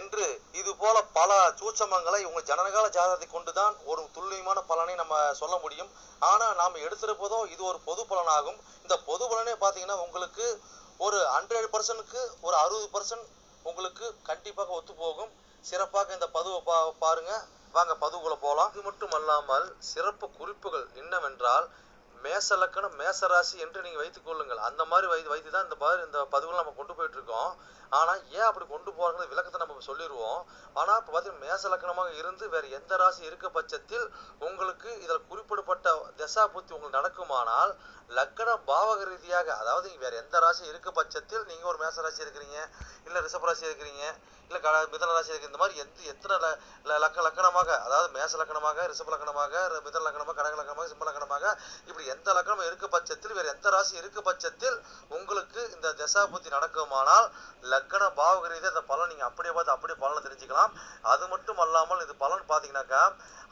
என்று இது போல பல சூட்சமங்களை இவங்க ஜனனகால ஜாதகத்தை கொண்டுதான் ஒரு துல்லியமான பலனை நம்ம சொல்ல முடியும். ஆனா நாம் எடுத்திருப்பதோ இது ஒரு பொது பலனாகும். இந்த பொது பலனே பார்த்தீங்கன்னா உங்களுக்கு ஒரு ஹண்ட்ரட் பர்சன்ட்க்கு ஒரு அறுபது பர்சன்ட் உங்களுக்கு கண்டிப்பாக ஒத்து போகும் சிறப்பாக இந்த பதுவை பா பாருங்க. வாங்க பதுவுக்குள்ள போகலாம் இது மட்டும் அல்லாமல் சிறப்பு குறிப்புகள் என்னவென்றால் மேச லக்கணம் மேச ராசி என்று நீங்கள் வைத்துக் கொள்ளுங்கள். அந்த மாதிரி வை வைத்து தான் இந்த மாதிரி இந்த பதுவில் நம்ம கொண்டு போயிட்டு ஆனால் ஆனா ஏன் அப்படி கொண்டு போறாங்க விளக்கத்தை நம்ம சொல்லிடுவோம் ஆனா இப்போ பார்த்தீங்கன்னா மேச லக்கணமாக இருந்து வேற எந்த ராசி இருக்க பட்சத்தில் உங்களுக்கு இதில் குறிப்பிடப்பட்ட தசா புத்தி உங்களுக்கு நடக்குமானால் லக்கண பாவக ரீதியாக அதாவது வேறு வேற எந்த ராசி இருக்க பட்சத்தில் நீங்க ஒரு மேச ராசி இருக்கிறீங்க இல்ல ரிஷப ராசி இருக்கிறீங்க இல்ல க மிதன ராசி இருக்கு இந்த மாதிரி எந்த எத்தனை ல- லக்க லக்கணமாக அதாவது மேச லக்கணமாக ரிஷப லக்கணமாக மிதன லக்கணமாக கடக லக்கணமாக சிம்ம லக்கணமாக இப்படி எந்த லக்கணம் இருக்க பட்சத்தில் வேற எந்த ராசி இருக்க பட்சத்தில் உங்களுக்கு தசா புத்தி நடக்குமானால் லக்கண பாவக அந்த இந்த பலன் நீங்க அப்படியே பார்த்து அப்படியே பலனை தெரிஞ்சுக்கலாம். அது மட்டும் அல்லாமல் இது பலன் பார்த்தீங்கன்னாக்கா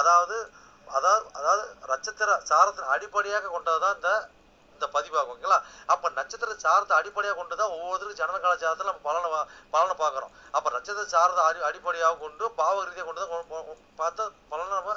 அதாவது அதாவது அதாவது நட்சத்திர சாரத்தின் அடிப்படையாக கொண்டதுதான் இந்த இந்த பதிவாகும் ஓகேங்களா? அப்ப நட்சத்திர சாரத்தை அடிப்படையாக கொண்டு தான் ஒவ்வொருத்தருக்கும் ஜனனகால கலாச்சாரத்தில் நம்ம பலனை பலனை பார்க்குறோம். அப்ப நட்சத்திர சாரத்தை அடி அடிப்படையாக கொண்டு பாவ ரீதியாக கொண்டு தான் பார்த்தா பலனை நம்ம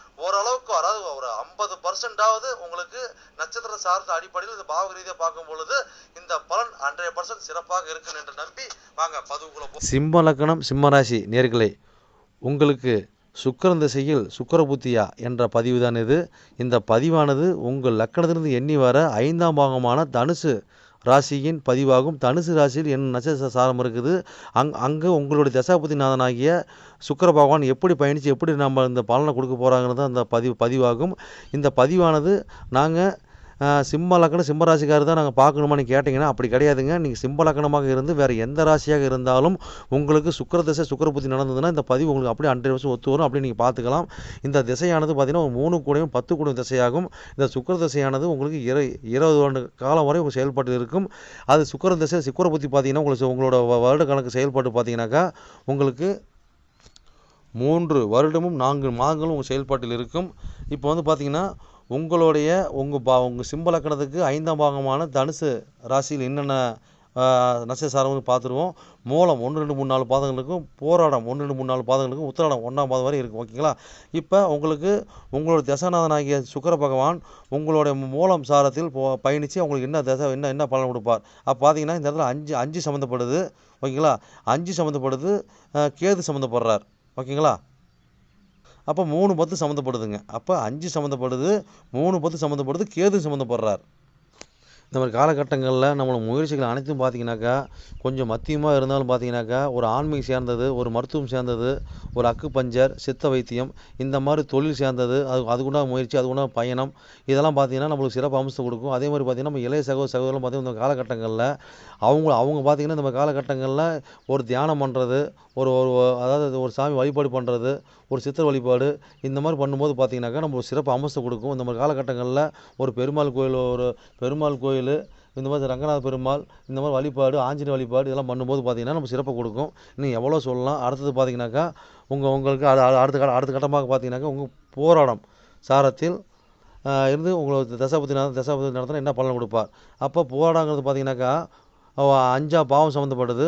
ஓரளவுக்கு அதாவது ஒரு ஐம்பது பர்சன்டாவது உங்களுக்கு நட்சத்திர சார்ந்த அடிப்படையில் இந்த பாவக ரீதியாக பார்க்கும் பொழுது இந்த பலன் ஹண்ட்ரட் பர்சன்ட் சிறப்பாக இருக்கும் என்று நம்பி வாங்க பதிவுக்குள்ள போ சிம்ம லக்னம் சிம்மராசி உங்களுக்கு சுக்கிரன் திசையில் சுக்கிர புத்தியா என்ற பதிவு தான் இது. இந்த பதிவானது உங்கள் லக்கணத்திலிருந்து எண்ணி வர ஐந்தாம் பாகமான தனுசு ராசியின் பதிவாகும். தனுசு ராசியில் என்ன நட்சத்திர சாரம் இருக்குது? அங் அங்கே உங்களுடைய தசாபதிநாதனாகிய சுக்கர பகவான் எப்படி பயணித்து எப்படி நம்ம இந்த பலனை கொடுக்க போகிறாங்கிறது அந்த பதிவு பதிவாகும். இந்த பதிவானது நாங்கள் சிம்ம லக்னம் சிம்ம ராசிக்காரர் தான் நாங்கள் பார்க்கணுமான்னு கேட்டிங்கன்னா அப்படி கிடையாதுங்க. நீங்கள் சிம்ம லக்கணமாக இருந்து வேறு எந்த ராசியாக இருந்தாலும் உங்களுக்கு சுக்கர திசை சுக்கர புத்தி நடந்ததுன்னா இந்த பதிவு உங்களுக்கு அப்படியே ஹண்ட்ரட் வருஷம் ஒத்து வரும். அப்படி நீங்கள் பார்த்துக்கலாம். இந்த திசையானது பார்த்தீங்கன்னா ஒரு மூணு கூடையும் பத்து கூடையும் திசையாகும். இந்த சுக்கர திசையானது உங்களுக்கு இரு இருபது ஆண்டு காலம் வரை உங்கள் செயல்பாட்டு இருக்கும். அது சுக்கர திசை சுக்கிர புத்தி பார்த்தீங்கன்னா உங்களுக்கு உங்களோட வருட கணக்கு செயல்பாட்டு பார்த்தீங்கன்னாக்கா உங்களுக்கு மூன்று வருடமும் நான்கு மாதங்களும் உங்கள் செயல்பாட்டில் இருக்கும். இப்போ வந்து பார்த்திங்கன்னா உங்களுடைய உங்கள் பா உங்கள் சிம்பலக்கணத்துக்கு ஐந்தாம் பாகமான தனுசு ராசியில் என்னென்ன நட்சத்திர சாரம்னு பார்த்துருவோம். மூலம் ஒன்று ரெண்டு மூணு நாலு பாதங்களுக்கும் போராடம் ஒன்று ரெண்டு மூணு நாலு பாதங்களுக்கும் உத்திராடம் ஒன்றாம் பாதம் வரை இருக்கும். ஓகேங்களா? இப்போ உங்களுக்கு உங்களோட தசநாதனாகிய சுக்கர பகவான் உங்களுடைய மூலம் சாரத்தில் போ பயணித்து உங்களுக்கு என்ன தசை என்ன என்ன பலன் கொடுப்பார்? அப்போ பார்த்தீங்கன்னா இந்த இடத்துல அஞ்சு அஞ்சு சம்மந்தப்படுது ஓகேங்களா? அஞ்சு சம்மந்தப்படுது கேது சம்மந்தப்படுறார் ஓகேங்களா? அப்போ மூணு பத்து சம்மந்தப்படுதுங்க. அப்போ அஞ்சு சம்மந்தப்படுது மூணு பத்து சம்மந்தப்படுது கேது சம்மந்தப்படுறார். இந்த மாதிரி காலகட்டங்களில் நம்மளோட முயற்சிகள் அனைத்தும் பார்த்தீங்கன்னாக்கா கொஞ்சம் மத்தியமாக இருந்தாலும் பார்த்தீங்கன்னாக்கா ஒரு ஆன்மீகம் சேர்ந்தது ஒரு மருத்துவம் சேர்ந்தது ஒரு அக்கு பஞ்சர் சித்த வைத்தியம் இந்த மாதிரி தொழில் சேர்ந்தது அது அதுக்குண்டான முயற்சி அதுக்குண்டான பயணம் இதெல்லாம் பார்த்தீங்கன்னா நம்மளுக்கு சிறப்பு அம்சத்தை கொடுக்கும். அதே மாதிரி பார்த்தீங்கன்னா நம்ம இளைய சகோதர சகோதரம் பார்த்தீங்கன்னா இந்த காலகட்டங்களில் அவங்க அவங்க பார்த்தீங்கன்னா இந்த காலகட்டங்களில் ஒரு தியானம் பண்ணுறது ஒரு ஒரு அதாவது ஒரு சாமி வழிபாடு பண்ணுறது ஒரு சித்தர் வழிபாடு இந்த மாதிரி பண்ணும்போது பார்த்தீங்கன்னாக்கா நம்மளுக்கு சிறப்பு அம்சத்தை கொடுக்கும். இந்த மாதிரி காலகட்டங்களில் ஒரு பெருமாள் கோயில் ஒரு பெருமாள் கோயில் இந்த மாதிரி ரங்கநாத பெருமாள் இந்த மாதிரி வழிபாடு ஆஞ்சநேய வழிபாடு இதெல்லாம் பண்ணும்போது பார்த்தீங்கன்னா நம்ம சிறப்பை கொடுக்கும். இன்னும் எவ்வளோ சொல்லலாம். அடுத்தது பார்த்தீங்கன்னாக்கா உங்கள் உங்களுக்கு அது அடுத்த கட்ட அடுத்த கட்டமாக பார்த்தீங்கன்னாக்கா உங்கள் போராடம் சாரத்தில் இருந்து உங்களுக்கு தசாபதி நட தசாபதி நடத்தினா என்ன பலன் கொடுப்பார்? அப்போ போராடங்கிறது பார்த்தீங்கன்னாக்கா அஞ்சா பாவம் சம்மந்தப்படுது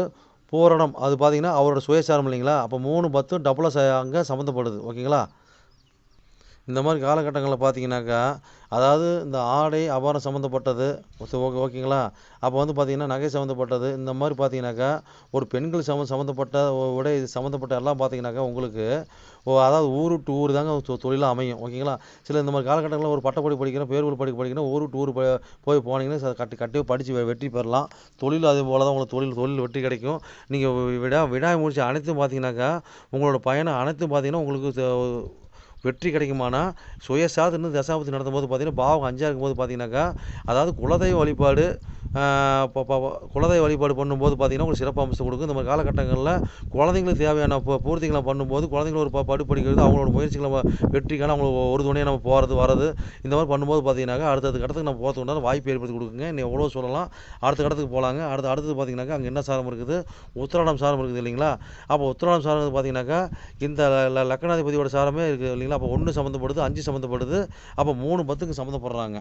போராடம் அது பார்த்தீங்கன்னா அவரோட சுயசாரம் இல்லைங்களா? அப்போ மூணு பத்தும் டபுளாக அங்கே சம்மந்தப்படுது ஓகேங்களா? இந்த மாதிரி காலகட்டங்களில் பார்த்தீங்கன்னாக்கா அதாவது இந்த ஆடை ஆபரணம் சம்மந்தப்பட்டது ஓகே ஓகே ஓகேங்களா? அப்போ வந்து பார்த்தீங்கன்னா நகை சம்மந்தப்பட்டது இந்த மாதிரி பார்த்தீங்கன்னாக்கா ஒரு பெண்கள் சம்ம சம்மந்தப்பட்ட உடை இது சம்மந்தப்பட்ட எல்லாம் பார்த்தீங்கன்னாக்கா உங்களுக்கு ஓ அதாவது ஊர் விட்டு ஊர் தாங்க தொ- தொழிலாக அமையும் ஓகேங்களா? சில இந்த மாதிரி காலகட்டங்களில் ஒரு பட்டப்படி படிக்கிறோம் பேர்வழி படிக்க படிக்கணும் ஊர் விட்டு ஊர் போய் போய் போனீங்கன்னா கட்டி கட்டி படித்து வெற்றி பெறலாம். தொழில் அதே போல் தான் உங்களுக்கு தொழில் தொழில் வெற்றி கிடைக்கும். நீங்கள் விடா விடாய் முடிச்சு அனைத்தும் பார்த்தீங்கன்னாக்கா உங்களோட பயணம் அனைத்தும் பார்த்தீங்கன்னா உங்களுக்கு வெற்றி கிடைக்குமானா? சுயசாதனை தசாபதி நடத்தும் போது பாவம் அஞ்சாக இருக்கும்போது பார்த்தீங்கன்னாக்கா அதாவது குலதெய்வ வழிபாடு குலதெய்வ வழிபாடு பண்ணும்போது பார்த்தீங்கன்னா உங்களுக்கு சிறப்பு அம்சம் கொடுக்கும். இந்த மாதிரி காலகட்டங்களில் குழந்தைங்களுக்கு தேவையான பூர்த்திகளை பண்ணும்போது குழந்தைங்கள ஒரு ப- படி படிக்கிறது அவங்களோட முயற்சிகளை வெற்றிக்கான அவங்களுக்கு ஒரு துணையாக நம்ம போகிறது வர்றது இந்த மாதிரி பண்ணும்போது பார்த்தீங்கன்னாக்கா அடுத்த கடத்துக்கு நம்ம போகிறதுக்கு உண்டான வாய்ப்பு ஏற்படுத்தி கொடுக்குங்க. இன்னும் எவ்வளோ சொல்லலாம். அடுத்த கடத்துக்கு போகலாங்க அடுத்து அடுத்தது பார்த்தீங்கன்னாக்கா அங்கே என்ன சாரம் இருக்குது? உத்திராடம் சாரம் இருக்குது இல்லைங்களா? அப்போ உத்திராடம் சாரம் பார்த்தீங்கன்னாக்கா இந்த ல- சாரமே இருக்குது இல்லைங்களா? அப்போ ஒன்று சம்மந்தப்படுது அஞ்சு சம்மந்தப்படுது அப்போ மூணு பத்துக்கு சம்மந்தப்படுறாங்க.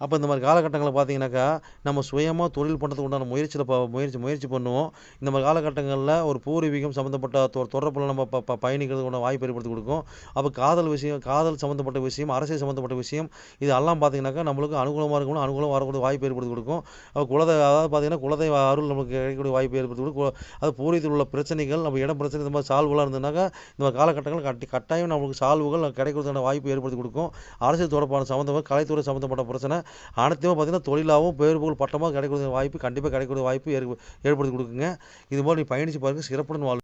அப்போ இந்த மாதிரி காலகட்டங்களில் பார்த்தீங்கன்னாக்கா நம்ம சுயமாக தொழில் பண்ணுறதுக்கு உண்டான முயற்சியில் முயற்சி முயற்சி பண்ணுவோம். இந்த மாதிரி காலகட்டங்களில் ஒரு பூர்வீகம் சம்மந்தப்பட்ட தொ தொடர்பில் நம்ம ப ப பயணிக்கிறதுக்கு உண்டான வாய்ப்பு ஏற்படுத்தி கொடுக்கும். அப்போ காதல் விஷயம் காதல் சம்மந்தப்பட்ட விஷயம் அரசியல் சம்மந்தப்பட்ட விஷயம் இது எல்லாம் பார்த்தீங்கன்னாக்கா நம்மளுக்கு அனுகூலமாக இருக்கணும் அனுகூலம் வரக்கூடிய வாய்ப்பு ஏற்படுத்தி கொடுக்கும். அப்போ குலதெய்வ அதாவது பார்த்தீங்கன்னா குலதெய்வ அருள் நமக்கு கிடைக்கக்கூடிய வாய்ப்பு ஏற்படுத்தி கொடுக்கும். அது பூர்வீகத்தில் உள்ள பிரச்சனைகள் நம்ம இடம் பிரச்சனை இந்த மாதிரி சால்வெலாம் இருந்ததுனாக்கா இந்த மாதிரி காலகட்டங்கள் கட்டி கட்டாயம் நம்மளுக்கு சால்வுகள் கிடைக்கிறதுக்கான வாய்ப்பு ஏற்படுத்தி கொடுக்கும். அரசியல் தொடர்பான சம்மந்தமாக கலைத்துறை சம்மந்தப்பட்ட பிரச்சனை அனைத்துமே பார்த்தீங்கன்னா தொழிலாகவும் பேர் புகழ் பட்டமாக கிடைக்கக்கூடிய வாய்ப்பு கண்டிப்பாக கிடைக்கக்கூடிய வாய்ப்பு ஏற்படுத்தி கொடுக்குங்க. இது மாதிரி நீ பயணித்து பாருங்க சிறப்புடன் வாழ்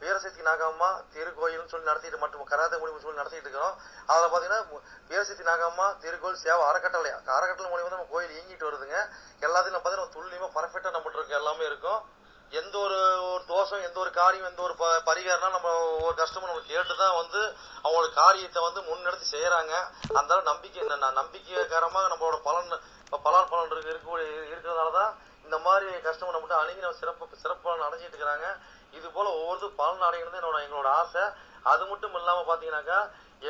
வீரசக்தி நாகம்மா திருக்கோயில்னு சொல்லி நடத்திட்டு மட்டும் கராத்தே முடிவு சொல்லி நடத்திட்டு இருக்கிறோம். அதில் பார்த்தீங்கன்னா வீரசக்தி நாகம்மா திருக்கோயில் சேவை அறக்கட்டளை அறக்கட்டளை மூலியமா நம்ம கோயில் இயங்கிட்டு வருதுங்க. எல்லாத்தையும் பார்த்தீங்கன்னா துல்லியமாக பர்ஃபெக்டாக நம்மகிட்ட இருக்க எல்லாமே இருக்கும். எந்த ஒரு ஒரு தோஷம் எந்த ஒரு காரியம் எந்த ஒரு ப- பரிகாரம்னா நம்ம ஒரு கஷ்டமும் நம்ம கேட்டு தான் வந்து அவங்களோட காரியத்தை வந்து முன்னெடுத்து செய்யறாங்க. அந்த நம்பிக்கை ந- நம்பிக்கைகரமாக நம்மளோட பலன் பலால் பலன் இருக்கு இருக்கக்கூடிய இருக்கிறதுனால தான் இந்த மாதிரி கஷ்டமும் நம்மகிட்ட அணுகி நம்ம சிறப்பு சிறப்பு பலன் அடைஞ்சிட்டு இருக்கிறாங்க. இது போல ஒவ்வொரு பலன் அடைகிறது என்னோட எங்களோட ஆசை. அது மட்டும் இல்லாம பாத்தீங்கன்னாக்கா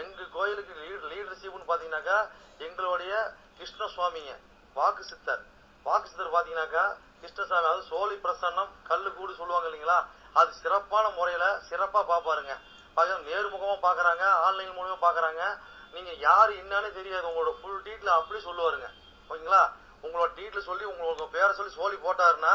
எங்க கோயிலுக்கு லீட் லீடர்ஷிப்னு பாத்தீங்கன்னாக்கா எங்களுடைய கிருஷ்ண சுவாமிங்க வாக்கு சித்தர். வாக்கு சித்தர் பாத்தீங்கன்னாக்கா கிருஷ்ணசாமி அதாவது சோழி பிரசன்னம் கல்லு கூடு சொல்லுவாங்க இல்லைங்களா? அது சிறப்பான முறையில சிறப்பா பாப்பாருங்க. பாத்தீங்கன்னா நேர்முகமா பாக்குறாங்க ஆன்லைன் மூலமா பாக்குறாங்க. நீங்க யாரு என்னன்னு தெரியாது. உங்களோட ஃபுல் டீட்டில் அப்படியே சொல்லுவாருங்க. ஓகேங்களா? உங்களோட டீட்டில் சொல்லி உங்களோட பேரை சொல்லி சோழி போட்டாருன்னா